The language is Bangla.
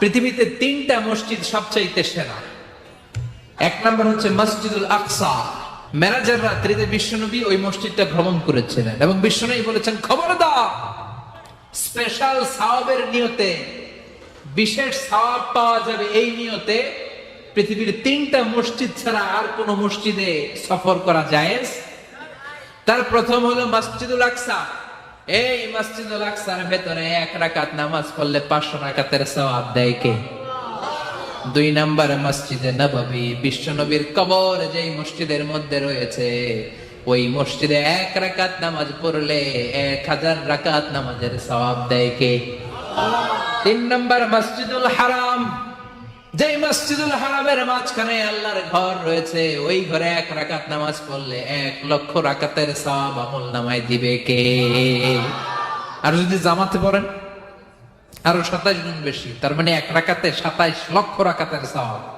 পৃথিবীতে তিনটা মসজিদ সবচাইতে সেরা। এক নম্বর হচ্ছে মসজিদুল আকসা। মেরাজের রাত্রিতে বিশ্বনবী ওই মসজিদটা ভ্রমণ করেছিলেন এবং বিশ্বনবী বলেছেন খবর খবরদার স্পেশাল সাওয়াবের নিয়তে, বিশেষ সাওয়াব পাওয়া যাবে এই নিয়তে পৃথিবীর তিনটা মসজিদ ছাড়া আর কোন মসজিদে সফর করা যায় তার প্রথম হলো মসজিদুল আকসা। এই মসজিদুল আকসার ভেতরে এক রাকাত নামাজ পড়লে পাঁচশো রাকাতের সওয়াব দেয় কে? দুই নম্বর মসজিদে নববী, বিশ্বনবীর কবর যেই মসজিদের মধ্যে রয়েছে, ওই মসজিদে এক রাকাত নামাজ পড়লে এক হাজার রাকাত নামাজের সওয়াব দেয় কে? তিন নম্বর মসজিদুল হারাম যেই মসজিদুল হারামের মাঝখানে আল্লাহর ঘর রয়েছে, ওই ঘরে এক রাকাত নামাজ পড়লে এক লক্ষ রাকাতের সব আমল নামায় দিবে কে? আর যদি জামাতে পড়েন, আরও সাতাইশ গুণ বেশি, তার মানে এক রাকাতে সাতাইশ লক্ষ রাকাতের সওয়াব।